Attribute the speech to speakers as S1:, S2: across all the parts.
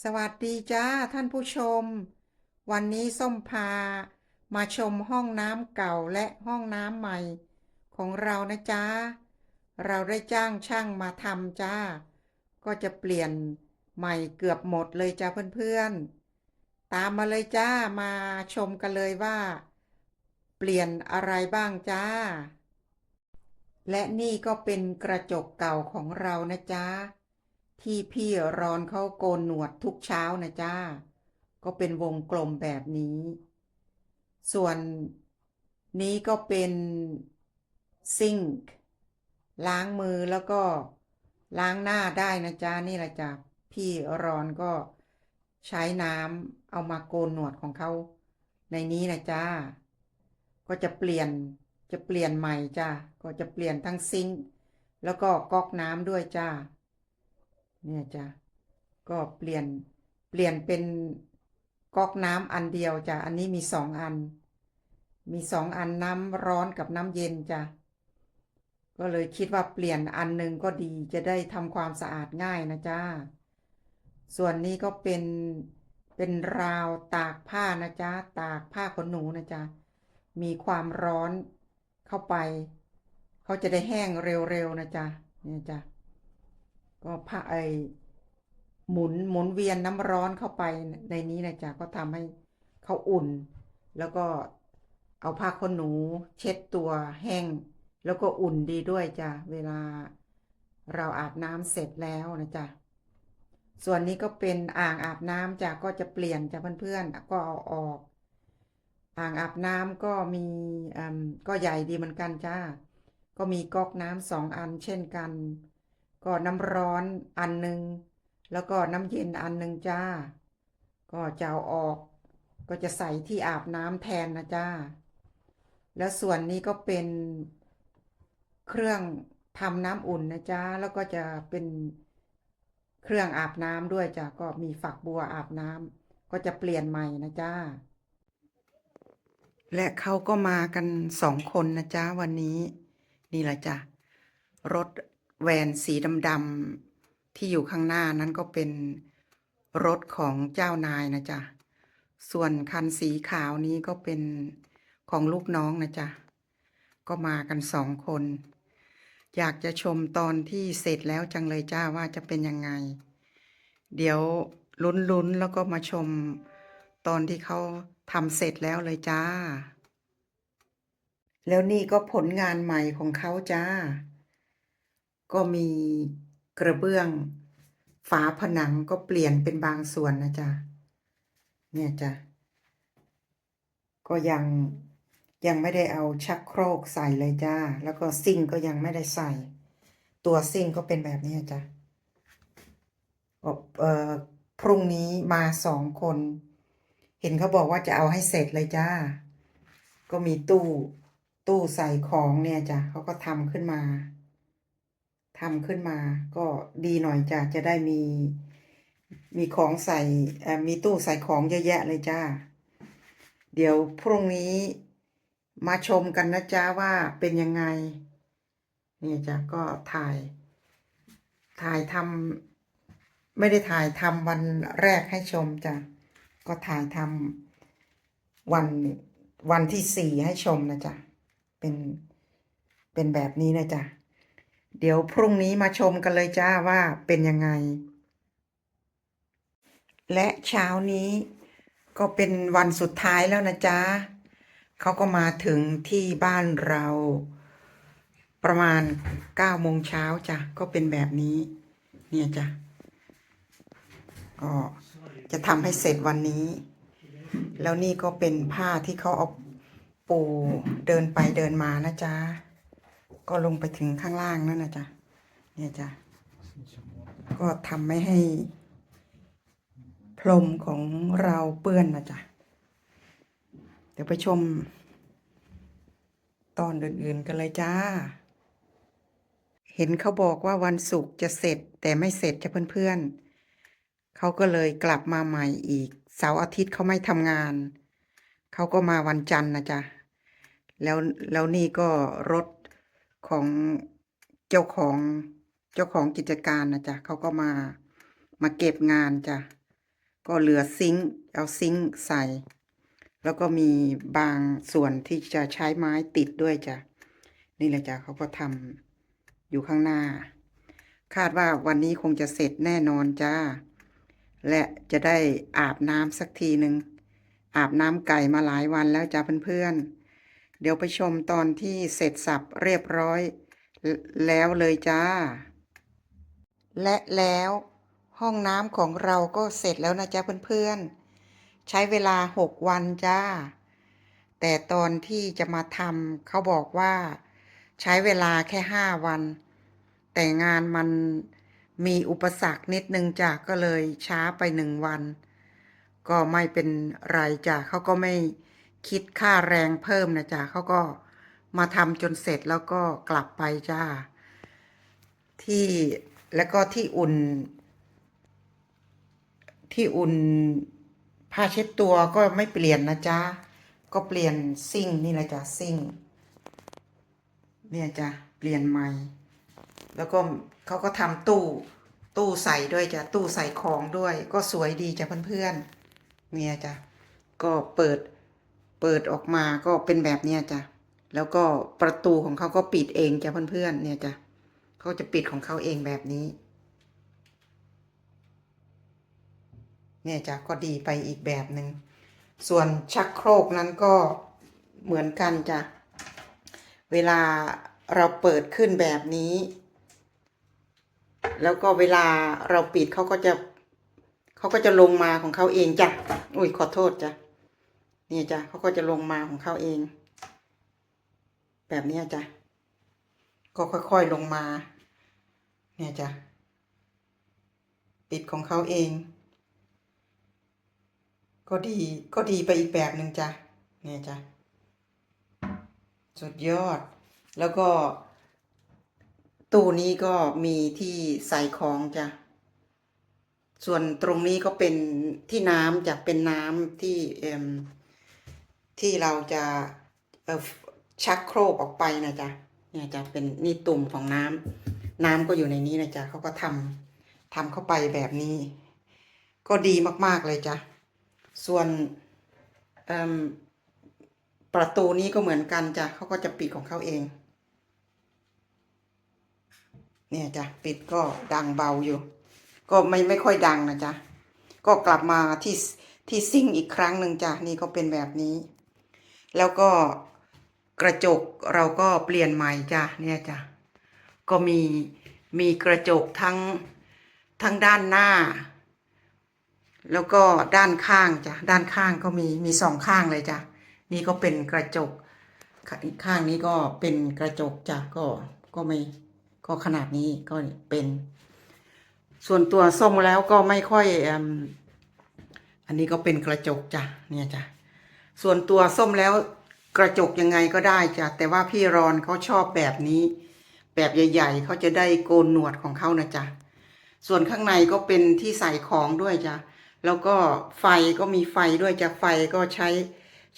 S1: สวัสดีจ้าท่านผู้ชม วันนี้ส้มพา มาชมห้องน้ำเก่าและห้องน้ำใหม่ ของเรานะจ้าเราได้จ้างช่างมาทำจ้า ก็จะเปลี่ยนใหม่เกือบหมดเลยจ้าเพื่อนๆ ตามมาเลยจ้ามาชมกันเลยว่า เปลี่ยนอะไรบ้างจ้า และนี่ก็เป็นกระจกเก่าของเรานะจ๊ะ ที่พี่รอนเขาโกนหนวดทุกเช้านะจ้า ก็เป็นวงกลมแบบนี้ ส่วนนี้ก็เป็นซิงค์ล้างมือแล้วก็ล้างหน้าได้นะจ๊ะนี่แหละจ้ะพี่รอนก็ใช้น้ำเอามาโกนหนวดของเขาในนี้นะจ้า ก็จะเปลี่ยนจะเปลี่ยนใหม่จ้าก็จะเปลี่ยนทั้งซิงค์แล้วก็ก๊อกน้ำด้วยจ้า เนี่ยจ้ะก็เปลี่ยนเปลี่ยนเป็นก๊อกน้ำอันเดียวจ้ะอันนี้มีสองอัน มีสองอันน้ำร้อนกับน้ำเย็นจ้ะก็เลยคิดว่าเปลี่ยนอันหนึ่งก็ดีจะได้ทำความสะอาดง่ายนะจ้า ส่วนนี้ก็เป็นเป็นราวตากผ้านะจ๊ะตากผ้าขนหนูนะจ๊ะมีความร้อนเข้าไป เขาจะได้แห้งเร็วๆนะจ๊ะเนี่ยจ้ะ ก็ผ้าไอหมุนหมุนเวียนน้ำร้อนเข้าไปในนี้นะจ๊ะก็ทำให้เขาอุ่น แล้วก็เอาผ้าขนหนู เช็ดตัวแห้ง แล้วก็อุ่นดีด้วยจ้ะเวลาเราอาบน้ำเสร็จแล้วนะจ๊ะส่วนนี้ก็เป็นอ่างอาบน้ำจ้ะก็จะเปลี่ยนจ้ะเพื่อนๆก็เอาออก อ่างอาบน้ำก็มีอืมก็ใหญ่ดีเหมือนกันจ้าก็มีก๊อกน้ำสองอันเช่นกัน ก็น้ำร้อนอันหนึ่งแล้วก็น้ำเย็นอันหนึ่งจ้า ก็จะเอาออกก็จะใส่ที่อาบน้ำแทนนะจ้า แล้วส่วนนี้ก็เป็นเครื่องทำน้ำอุ่นนะจ้า แล้วก็จะเป็นเครื่องอาบน้ำด้วยจ้ะก็มีฝักบัวอาบน้ำก็จะเปลี่ยนใหม่นะจ้า และเขาก็มากันสองคนนะจ๊ะวันนี้ นี่แหละจ้ะรถ แวนสีดำๆที่อยู่ข้างหน้านั้นก็เป็นรถของเจ้านายนะจ๊ะ ส่วนคันสีขาวนี้ก็เป็นของลูกน้องนะจ๊ะ ก็มากันสองคน อยากจะชมตอนที่เสร็จแล้วจังเลยจ้าว่าจะเป็นยังไง เดี๋ยวลุ้นๆแล้วก็มาชมตอนที่เขาทำเสร็จแล้วเลยจ้า แล้วนี่ก็ผลงานใหม่ของเขาจ้า ก็มีกระเบื้อง ฝาผนังก็เปลี่ยนเป็นบางส่วนนะจ๊ะ เนี่ยจ้ะ ก็ยังยังไม่ได้เอาชักโครกใส่เลยจ้า แล้วก็ซิงก็ยังไม่ได้ใส่ ตัวซิงก็เป็นแบบนี้จ้ะเอ่อพรุ่งนี้มาสองคน เห็นเขาบอกว่าจะเอาให้เสร็จเลยจ้า ก็มีตู้ตู้ใส่ของเนี่ยจ้ะเขาก็ทำขึ้นมา ทำขึ้นมาก็ดีหน่อยจ้ะจะได้มี มีของใส่เอ่อมีตู้ใส่ของเยอะแยะเลยจ้า เดี๋ยวพรุ่งนี้มาชมกันนะจ้าว่าเป็นยังไงเนี่ยจ้ะก็ถ่าย ถ่ายทำไม่ได้ถ่ายทำวันแรกให้ชมจ้ะก็ถ่ายทำวันวันที่สี่ให้ชมนะจ๊ะเป็นเป็นแบบนี้นะจ๊ะ เดี๋ยวพรุ่งนี้มาชมกันเลยจ้าว่าเป็นยังไง และเช้านี้ก็เป็นวันสุดท้ายแล้วนะจ๊ะเขาก็มาถึงที่บ้านเรา ประมาณเก้าโมงเช้าจ้ะก็เป็นแบบนี้ เนี่ยจ้ะก็จะทำให้เสร็จวันนี้ แล้วนี่ก็เป็นผ้าที่เขาเอาปูเดินไปเดินมานะจ๊ะ ก็ลงไปถึงข้างล่างนั่นนะจ๊ะเนี่ยจ้ะก็ทำไม่ให้พรมของเราเปื้อนนะจ๊ะเดี๋ยวไปชม ตอนอื่นๆกันเลยจ้า เห็นเขาบอกว่าวันศุกร์จะเสร็จแต่ไม่เสร็จจ้ะเพื่อนๆเขาก็เลยกลับมาใหม่อีกเสาร์อาทิตย์เขาไม่ทำงาน เขาก็มาวันจันทร์นะจ๊ะแล้วแล้วนี่ก็รถ ของเจ้าของเจ้าของกิจการนะจ๊ะเขาก็มามาเก็บงานจ้ะก็เหลือซิงค์เอาซิงค์ใส่ แล้วก็มีบางส่วนที่จะใช้ไม้ติดด้วยจ้ะนี่แหละจ้ะเขาก็ทำอยู่ข้างหน้า คาดว่าวันนี้คงจะเสร็จแน่นอนจ้าและจะได้อาบน้ำสักทีหนึ่งอาบน้ำไก่มาหลายวันแล้วจ้าเพื่อนๆ เดี๋ยวไปชมตอนที่เสร็จสับเรียบร้อย แล้วเลยจ้า และแล้วห้องน้ำของเราก็เสร็จแล้วนะจ๊ะเพื่อนๆ ใช้เวลาหกวันจ้า แต่ตอนที่จะมาทำเขาบอกว่า ใช้เวลาแค่ห้าวัน แต่งานมันมีอุปสรรคนิดนึงจ้ะก็เลยช้าไปหนึ่งวัน ก็ไม่เป็นไรจ้ะเขาก็ไม่ คิดค่าแรงเพิ่มนะจ้ะเขาก็มาทำจนเสร็จแล้วก็กลับไปจ้า ที่แล้วก็ที่อุ่น ที่อุ่นผ้าเช็ดตัวก็ไม่เปลี่ยนนะจ๊ะ ก็เปลี่ยนซิ่งนี่แหละจ้ะซิ่ง เนี่ยจ้ะเปลี่ยนใหม่ แล้วก็เขาก็ทำตู้ตู้ใส่ด้วยจ้ะตู้ใส่ของด้วย ก็สวยดีจ้ะเพื่อนๆเนี่ยจ้ะก็เปิด เปิดออกมาก็เป็นแบบเนี้ยจ้ะแล้วก็ประตูของเขาก็ปิดเองจ้ะเพื่อนๆเนี่ยจ้ะเขาจะปิดของเขาเองแบบนี้ เนี่ยจ้ะก็ดีไปอีกแบบหนึ่งส่วนชักโครกนั้นก็เหมือนกันจ้ะเวลาเราเปิดขึ้นแบบนี้ แล้วก็เวลาเราปิดเขาก็จะเขาก็จะลงมาของเขาเองจ้ะอุ้ยขอโทษจ้ะ นี่ยจ้ะเขาก็จะลงมาของเขาเอง แบบนี้จ้ะก็ค่อยๆลงมา เนี่ยจ้ะปิดของเขาเอง ก็ดีก็ดีไปอีกแบบหนึ่งจ้ะเนี่ยจ้ะสุดยอด แล้วก็ตู้นี้ก็มีที่ใส่ของจ้ะ ส่วนตรงนี้ก็เป็นที่น้ำจะเป็นน้ำที่เอ่ม ที่เราจะชักโครกออกไปนะจ๊ะเนี่ยจะเป็นนี่ตุ่มของน้ำน้ำก็อยู่ในนี้นะจ๊ะเขาก็ทำทำเข้าไปแบบนี้ ก็ดีมากๆเลยจ้ะส่วนประตูนี้ก็เหมือนกันจ้ะเขาก็จะปิดของเขาเอง เนี่ยจ้ะปิดก็ดังเบาอยู่ ก็ไม่ไม่ค่อยดังนะจ๊ะก็กลับมาที่ที่ซิ่งอีกครั้งหนึ่งจ้ะนี่ก็เป็นแบบนี้ แล้วก็กระจกเราก็เปลี่ยนใหม่จ้ะเนี่ยจ้ะก็มีมีกระจกทั้งทั้งด้านหน้า แล้วก็ด้านข้างจ้ะด้านข้างก็มีมีสองข้างเลยจ้ะนี่ก็เป็นกระจกข้างนี้ก็เป็นกระจกจ้ะก็ก็ไม่ก็ขนาดนี้ก็เป็น ส่วนตัวส้มแล้วก็ไม่ค่อยอมอันนี้ก็เป็นกระจกจ้ะเนี่ยจ้ะ ส่วนตัวส้มแล้วกระจกยังไงก็ได้จ้ะแต่ว่าพี่รอนเขาชอบแบบนี้ แบบใหญ่ ๆเขาจะได้โกนหนวดของเขานะจ๊ะส่วนข้างในก็เป็นที่ใส่ของด้วยจ้ะแล้วก็ไฟก็มีไฟด้วยจ้ะไฟก็ใช้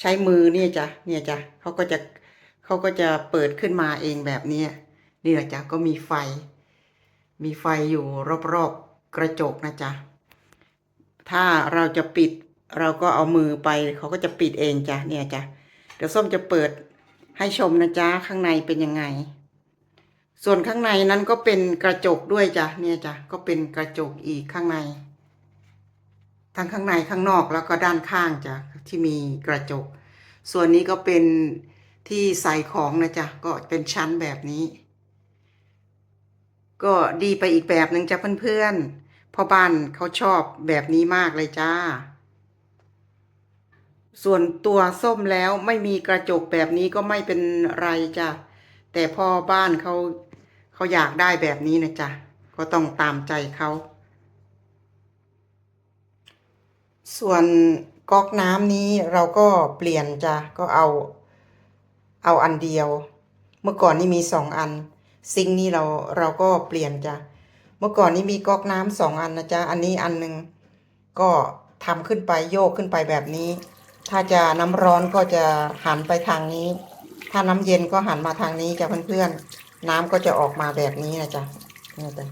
S1: ใช้มือเนี่ยจ้ะเนี่ยจ้ะเขาก็จะเขาก็จะเปิดขึ้นมาเองแบบนี้นี่แหละจ้ะก็มีไฟ มีไฟอยู่รอบๆกระจกนะจ๊ะถ้าเราจะปิด เราก็เอามือไปเขาก็จะปิดเองจ้ะเนี่ยจ้ะเดี๋ยวส้มจะเปิดให้ชมนะจ๊ะข้างในเป็นยังไง ส่วนข้างในนั้นก็เป็นกระจกด้วยจ้ะเนี่ยจ้ะก็เป็นกระจกอีกข้างใน ทั้งข้างในข้างนอกแล้วก็ด้านข้างจ้ะที่มีกระจก ส่วนนี้ก็เป็นที่ใส่ของนะจ๊ะก็เป็นชั้นแบบนี้ ก็ดีไปอีกแบบหนึ่งจ้ะเพื่อนๆพ่อบ้านเขาชอบแบบนี้มากเลยจ้า ส่วนตัวส้มแล้วไม่มีกระจกแบบนี้ก็ไม่เป็นไรจ้ะ แต่พ่อบ้านเขาเขาอยากได้แบบนี้นะจ๊ะก็ต้องตามใจเขา ส่วนก๊อกน้ำนี้เราก็เปลี่ยนจ้ะ ก็เอา เอาอันเดียว เมื่อก่อนนี่มีสองอัน ซิงนี่เราเราก็เปลี่ยนจ้ะ เมื่อก่อนนี้มีก๊อกน้ำสองอันนะจ๊ะ อันนี้อันหนึ่งก็ทำขึ้นไปโยกขึ้นไปแบบนี้ ถ้าจะน้ำร้อนก็จะหันไปทางนี้ ถ้าน้ำเย็นก็หันมาทางนี้จ้ะเพื่อนๆ น้ำก็จะออกมาแบบนี้นะจ๊ะเนี่ยจ้ะ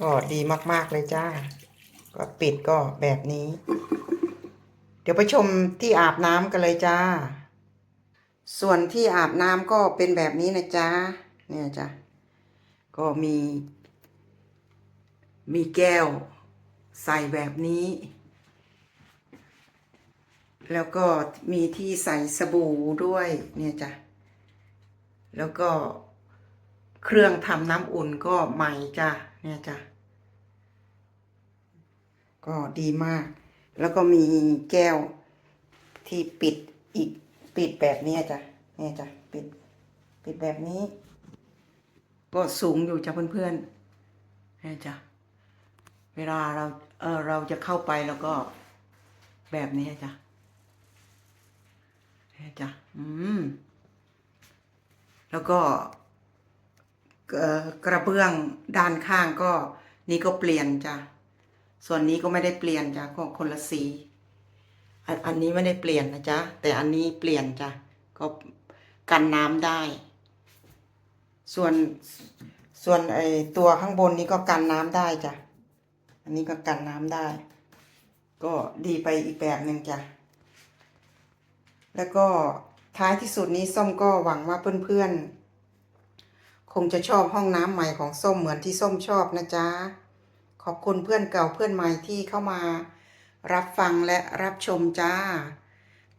S1: ก็ดีมากๆเลยจ้า ก็ปิดก็แบบนี้ เดี๋ยวไปชมที่อาบน้ำกันเลยจ้า ส่วนที่อาบน้ำก็เป็นแบบนี้นะจ๊ะเนี่ยจ้ะก็มี มีแก้ว ใส่แบบนี้ แล้วก็มีที่ใส่สบู่ด้วยเนี่ยจ้ะ แล้วก็เครื่องทำน้ำอุ่นก็ใหม่จ้ะ เนี่ยจ้ะ ก็ดีมาก แล้วก็มีแก้วที่ปิดอีกปิดแบบนี้จ้ะ เนี่ยจ้ะ ปิด ปิดแบบนี้ ก็สูงอยู่จ้ะเพื่อนๆเนี่ยจ้ะ เวลาเรา เออเราจะเข้าไปแล้วก็แบบนี้จ้ะ จ้ะอืม แล้วก็กระเบื้องด้านข้างก็ นี่ก็เปลี่ยนจ้ะ ส่วนนี้ก็ไม่ได้เปลี่ยนจ้ะก็คนละสีอันอันนี้ไม่ได้เปลี่ยนนะจ๊ะ แต่อันนี้เปลี่ยนจ้ะ ก็กันน้ำได้ ส่วนส่วนไอตัวข้างบนนี้ก็กันน้ำได้จ้ะ อันนี้ก็กันน้ำได้ ก็ดีไปอีกแบบหนึ่งจ้ะ แล้วก็ท้ายที่สุดนี้ส้มก็หวังว่าเพื่อนๆ คงจะชอบห้องน้ำใหม่ของส้มเหมือนที่ส้มชอบนะจ๊ะ ขอบคุณเพื่อนเก่าเพื่อนใหม่ที่เข้ามา รับฟังและรับชมจ้า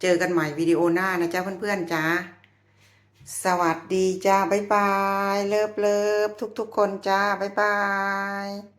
S1: เจอกันใหม่วิดีโอหน้านะจ๊ะเพื่อนๆจ้าสวัสดีจ้าบ๊ายบาย เลิฟเลิฟทุกๆคนจ้าบ๊ายบาย